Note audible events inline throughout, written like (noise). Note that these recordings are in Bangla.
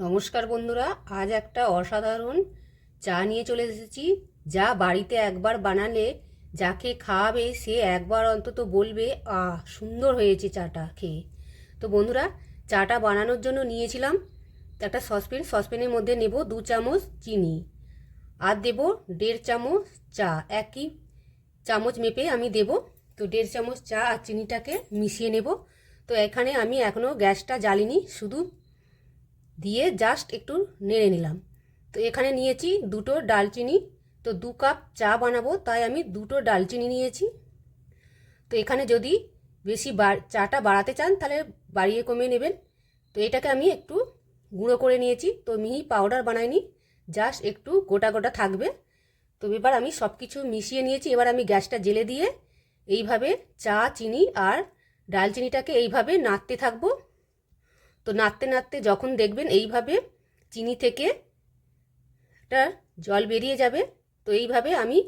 নমস্কার বন্ধুরা, আজ একটা অসাধারণ চা নিয়ে চলে এসেছি, যা বাড়িতে একবার বানালে যাকে খাওয়াবে সে একবার অন্তত বলবে, আহ, সুন্দর হয়েছে চাটা খেয়ে। তো বন্ধুরা, চাটা বানানোর জন্য নিয়েছিলাম একটা সসপ্যান সসপ্যানের মধ্যে নেব দু চামচ চিনি, আর দেব দেড় চামচ চা, একই চামচ মেপে আমি দেব, তো দেড় চামচ চা আর চিনিটাকে মিশিয়ে নেব। তো এখানে আমি এখনও গ্যাসটা জ্বালিনি, শুধু দিয়ে জাস্ট একটু নেড়ে নিলাম। তো এখানে নিয়েছি দুটো ডালচিনি। তো দু কাপ চা বানাবো, তাই আমি দুটো ডালচিনি নিয়েছি। তো এখানে যদি বেশি চাটা বাড়াতে চান, তাহলে বাড়িয়ে কমিয়ে নেবেন। তো এটাকে আমি একটু গুঁড়ো করে নিয়েছি। তো মিহি পাউডার বানাইনি জাস্ট একটু গোটা গোটা থাকবে। তো এবার আমি সব কিছু মিশিয়ে নিয়েছি। এবার আমি গ্যাসটা জেলে দিয়ে এইভাবে চা, চিনি আর ডালচিনিটাকে এইভাবে নাড়তে থাকব। তো নাড়তে নাড়তে যখন দেখবেন এইভাবে চিনি থেকে একটা জল বেরিয়ে যাবে, তো এইভাবে আমি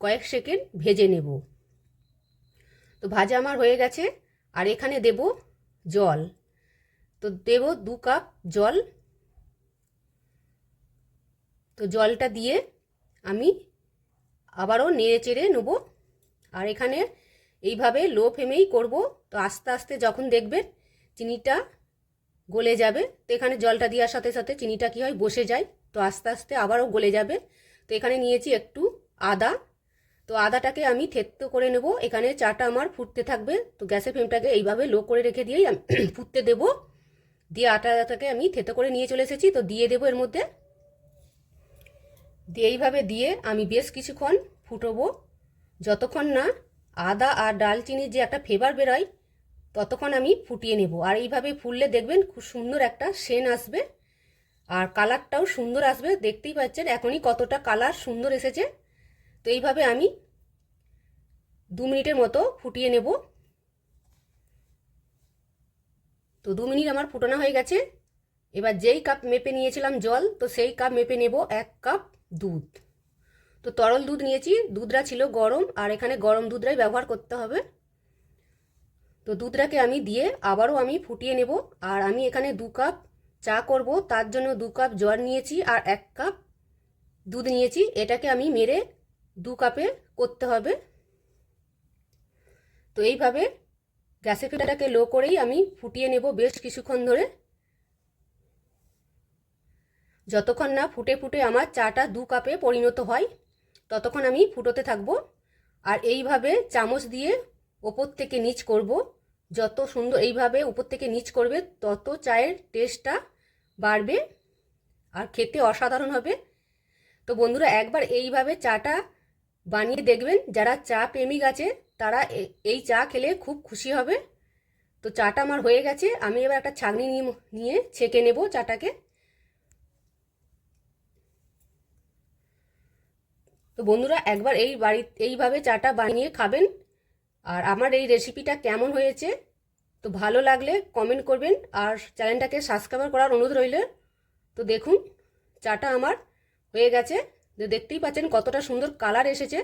কয়েক সেকেন্ড ভেজে নেব। তো ভাজা আমার হয়ে গেছে, আর এখানে দেব জল। তো দেব দু কাপ জল। তো জলটা দিয়ে আমি আবারও নেড়ে চেড়ে নেব। আর এখানে এইভাবে লো ফ্লেমেই করব। তো আস্তে আস্তে যখন দেখবেন চিনিটা গলে যাবে। তো এখানে জলটা দেওয়ার সাথে সাথে চিনিটা কী হয়, বসে যায়। তো আস্তে আস্তে আবারও গলে যাবে। তো এখানে নিয়েছি একটু আদা। তো আদাটাকে আমি থেত্তো করে নেব। এখানে চাটা আমার ফুটতে থাকবে। তো গ্যাসের ফ্লেমটাকে এইভাবে লো করে রেখে দিয়েই আমি (clears throat) ফুটতে দেব। দিয়ে আটাটাকে আমি থেতো করে নিয়ে চলে এসেছি। তো দিয়ে দেবো এর মধ্যে। দিয়ে এইভাবে দিয়ে আমি বেশ কিছুক্ষণ ফুটবো। যতক্ষণ না আদা আর ডালচিনির যে একটা ফ্লেভার বেরোয় ততক্ষণ আমি ফুটিয়ে নেব। আর এইভাবে ফুললে দেখবেন খুব সুন্দর একটা সেন আসবে। আর কালারটাও সুন্দর আসবে, দেখতেই পাচ্ছেন এখনই কতটা কালার সুন্দর এসেছে। তো এইভাবে আমি দু মিনিটের মতো ফুটিয়ে নেব। তো দু মিনিট আমার ফুটানো হয়ে গেছে। এবার যেই কাপ মেপে নিয়েছিলাম জল, তো সেই কাপ মেপে নেব এক কাপ দুধ। তো তরল দুধ নিয়েছি, দুধটা ছিল গরম, আর এখানে গরম দুধটাই ব্যবহার করতে হবে। তো দুধটাকে আমি দিয়ে আবারও আমি ফুটিয়ে নেব। আর আমি এখানে দু কাপ চা করব। তার জন্য দু কাপ জল নিয়েছি আর এক কাপ দুধ নিয়েছি। এটাকে আমি মেরে দু কাপে করতে হবে। তো এইভাবে গ্যাসের ফিটাটাকে লো করেই আমি ফুটিয়ে নেব বেশ কিছুক্ষণ ধরে। যতক্ষণ না ফুটে ফুটে আমার চাটা দু কাপে পরিণত হয়, ততক্ষণ আমি ফুটোতে থাকব। আর এইভাবে চামচ দিয়ে ওপর থেকে নিচ করব। যত সুন্দর এইভাবে উপর থেকে নিচ করবে, তত চায়ের টেস্টটা বাড়বে আর খেতে অসাধারণ হবে। তো বন্ধুরা, একবার এইভাবে চাটা বানিয়ে দেখবেন। যারা চা প্রেমিক আছে, তারা এই চা খেলে খুব খুশি হবে। তো চাটা আমার হয়ে গেছে, আমি এবার একটা ছাগনি নিয়ে ছেঁকে নেব চাটাকে। তো বন্ধুরা, একবার এই বাড়ি এইভাবে চাটা বানিয়ে খাবেন। আর আমার এই রেসিপিটা কেমন হয়েছে, তো ভালো লাগলে কমেন্ট করবেন আর চ্যানেলটাকে সাবস্ক্রাইব করার অনুরোধ রইল। তো দেখুন, চাটা আমার হয়ে গেছে। দেখতেই পাচ্ছেন কতটা সুন্দর কালার এসেছে।